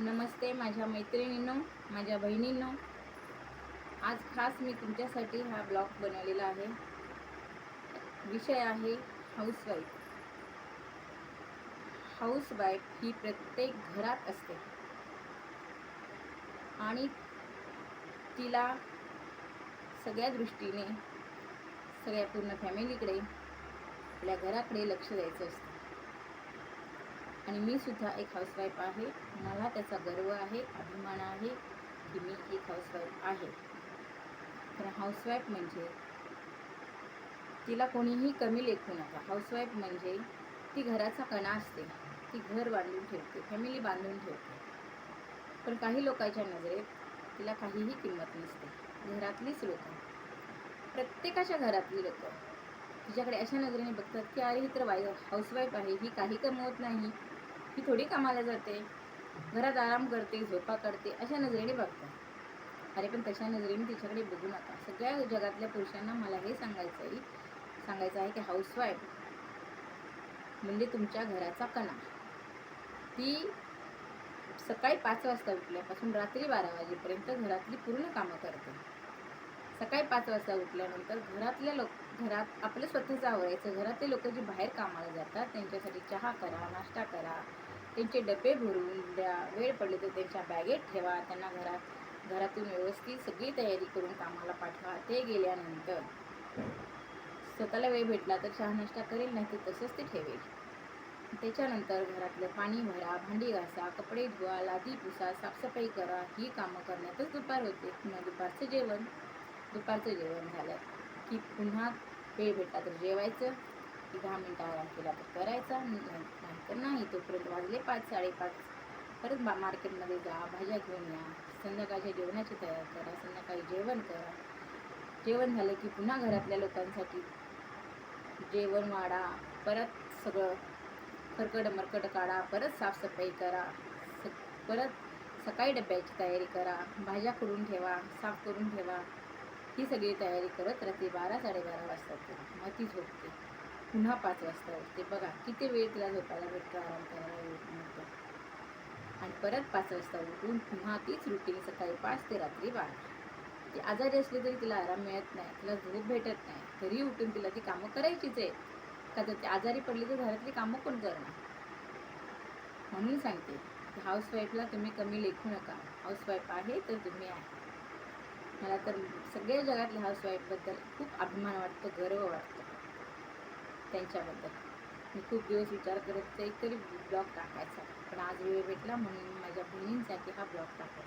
नमस्ते माझ्या मैत्रिणींनो माझ्या बहिणींनो. आज खास मी तुमच्यासाठी हा ब्लॉग बनवलेला आहे. विषय आहे हाऊसवाईफ हाऊसवाईफ ही प्रत्येक घरात असते. आणि तिला सगळ्या दृष्टीने सगळ्या पूर्ण फॅमिलीकडे आपल्या घराकडे लक्ष द्यायचं असतं. आणि मी सुद्धा एक हाऊसवाईफ आहे. मला त्याचा गर्व आहे अभिमान आहे की मी एक हाऊसवाईफ आहे. तर हाऊसवाईफ म्हणजे तिला कोणीही कमी लेखू नका. हाऊसवाईफ म्हणजे ती घराचा कणा असते. ती घर बांधून ठेवते फॅमिली बांधून ठेवते. पण काही लोकांच्या नजरेत तिला काहीही किंमत नसते. घरातलीच लोक. प्रत्येकाच्या घरातली लोक. तिच्याकडे अशा नजरेने बघतात की अरे ही तर वाई हाऊसवाईफ आहे. ही काही कमवत नाही. ही थोडी कामाला जाते. घरात आराम करते झोपा करते अशा नजरेने बघतात अरे पण तशा नजरेने तिच्याकडे बघू नका. सगळ्या जगातल्या पुरुषांना मला हे सांगायचं आहे सांगायचं आहे की हाऊसवाईफ म्हणजे तुमच्या घराचा कणा. ती सकाळी पाच वाजता उठल्यापासून रात्री बारा वाजेपर्यंत घरातली पूर्ण कामं करते. सकाळी पाच वाजता उठल्यानंतर घरातल्या लोक घरात आपलं स्वतःचं आवरायचं. घरातले लोक जे बाहेर कामाला जातात त्यांच्यासाठी चहा करा नाश्ता करा त्यांचे डबे भरून द्या वेळ पडले तर त्यांच्या बॅगेत ठेवा त्यांना घरात घरातून व्यवस्थित सगळी तयारी करून कामाला पाठवा. ते गेल्यानंतर स्वतःला वेळ भेटला तर चहा नाश्ता करेल नाही तर तसंच ते ठेवेल. त्याच्यानंतर घरातलं पाणी भरा भांडी घासा कपडे धुवा लादी पुसा साफसफाई करा. ही कामं करण्यातच दुपार होते. किंवा दुपारचं जेवण. दुपारचं जेवण झालं की पुन्हा वेळ भेटला तर जेवायचं. की दहा मिनटं आराम केला तर करायचा. नाहीतर नाही तोपर्यंत वाजले पाच साडेपाच. परत बा मार्केटमध्ये जा भाज्या घेऊन या. संध्याकाळच्या जेवणाची तयार करा. संध्याकाळी जेवण करा. जेवण झालं की पुन्हा घरातल्या लोकांसाठी जेवण वाढा. परत सगळं खरकड मरकट काढा. परत साफसफाई करा. स परत सकाळी डब्याची तयारी करा. भाज्या करून ठेवा. साफ करून ठेवा. ही सगळी तयारी करत रात्री बारा साडेबारा वाजता तिला मग ती झोपते. पुन्हा पाच वाजता उठते. बघा किती वेळ तिला झोपायला भेटतो आराम करायला मिळतो आणि परत पाच वाजता उठून पुन्हा तीच रुटीन सकाळी पाच ते रात्री बारा. ती आजारी असली तरी तिला आराम मिळत नाही तिला झोप भेटत नाही. तरी उठून तिला ती कामं करायचीच आहेत. का तर ती आजारी पडली तर घरातली कामं कोण करणार? म्हणून सांगते की हाऊसवाईफला तुम्ही कमी लेखू नका. हाऊसवाईफ आहे तर तुम्ही आहे. मला तर सगळ्या जगातल्या हाऊसवाईफबद्दल खूप अभिमान वाटतो गर्व वाटतो त्यांच्याबद्दल. मी खूप दिवस विचार करत होते तरी ब्लॉग टाकायचा. पण आज वेळ भेटला म्हणून मी माझ्या बहिणींसाठी हा ब्लॉग टाकला.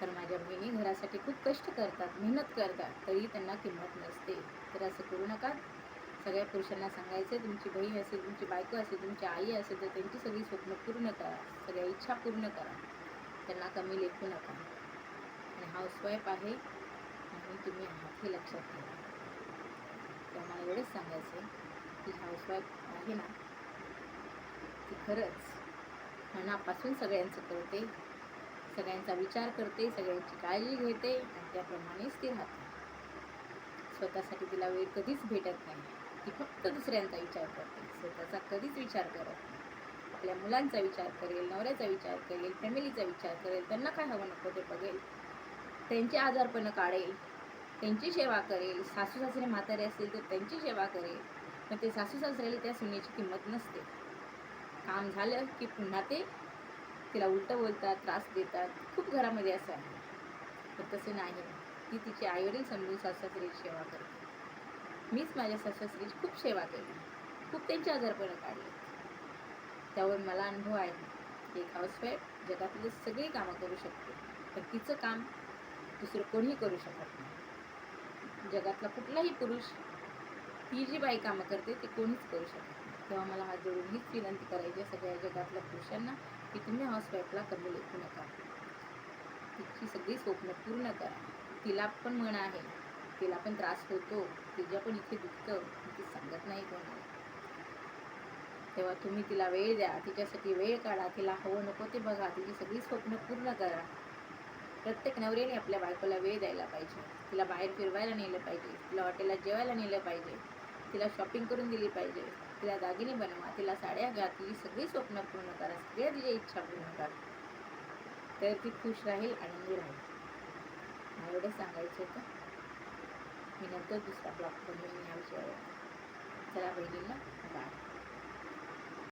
तर माझ्या बहिणी घरासाठी खूप कष्ट करतात मेहनत करतात तरी त्यांना किंमत नसते. तर असं करू नका. सगळ्या पुरुषांना सांगायचं तुमची बहीण असेल तुमची बायको असेल तुमची आई असेल तर त्यांची सगळी स्वप्न पूर्ण करा. सगळ्या इच्छा पूर्ण करा. त्यांना कमी लेखू नका. आणि हाऊसवाईफ आहे म्हणून तुम्ही आहात हे लक्षात ठेवा. तर मला एवढंच सांगायचं आहे की हाऊसवाईफ आहे ना ती खरंच मनापासून सगळ्यांचं करते सगळ्यांचा विचार करते सगळ्यांची काळजी घेते आणि त्याप्रमाणेच ती राहते. स्वतःसाठी तिला वेळ कधीच भेटत नाही. ती फक्त दुसऱ्यांचा विचार करते. स्वतःचा कधीच विचार करत नाही. आपल्या मुलांचा विचार करेल नवऱ्याचा विचार करेल फॅमिलीचा विचार करेल त्यांना काय हवं नको ते बघेल. त्यांचे आजारपणं काढेल. त्यांची सेवा करेल. सासू सासरे म्हातारे असतील तर त्यांची सेवा करेल. पण ते सासू सासऱ्याला त्या सुनेची किंमत नसते. काम झालं की पुन्हा ते तिला उलटं बोलतात त्रास देतात. खूप घरामध्ये असं आहे. पण तसं नाही. ती तिचे आईवडील समजून सासऱ्याची सेवा करते. मीच माझ्या सासऱ्याची खूप सेवा केली. खूप त्यांचे आजारपणं काढले. त्यावर मला अनुभव आहे. एक हाऊसवाईफ जगातली सगळी कामं करू शकते. पण तिचं काम दुसरं कोणीही करू शकत नाही. जगातला कुठलाही पुरुष ती जी बाई कामं करते ते कोणीच करू शकत नाही. तेव्हा मला हात जोडून हीच विनंती करायची आहे सगळ्या जगातल्या पुरुषांना की तुम्ही हाऊसवाईफला कमी लेखू नका. तिची सगळी स्वप्न पूर्ण करा. तिला पण मन आहे तिला पण त्रास होतो तिच्या पण इथे दुखतं ती सांगत नाही कोणाला. तेव्हा तुम्ही तिला वेळ द्या तिच्यासाठी वेळ काढा तिला हवं नको ते बघा तिची सगळी स्वप्न पूर्ण करा. प्रत्येक नवरीने आपल्या बायकोला वेळ द्यायला पाहिजे. तिला बाहेर फिरवायला नेलं पाहिजे. तिला हॉटेलला जेवायला नेलं पाहिजे. तिला शॉपिंग करून दिली पाहिजे. तिला दागिने बनवा. तिला साड्या घ्या तिची सगळी स्वप्न पूर्ण करा. सगळ्या तिच्या इच्छा पूर्ण करा. तर ती खुश राहील आनंदी राहील. मला एवढं सांगायचं होतं. मी नंतर दुसरा ब्लॉग बनवेन या विषयावर चला बहिणींना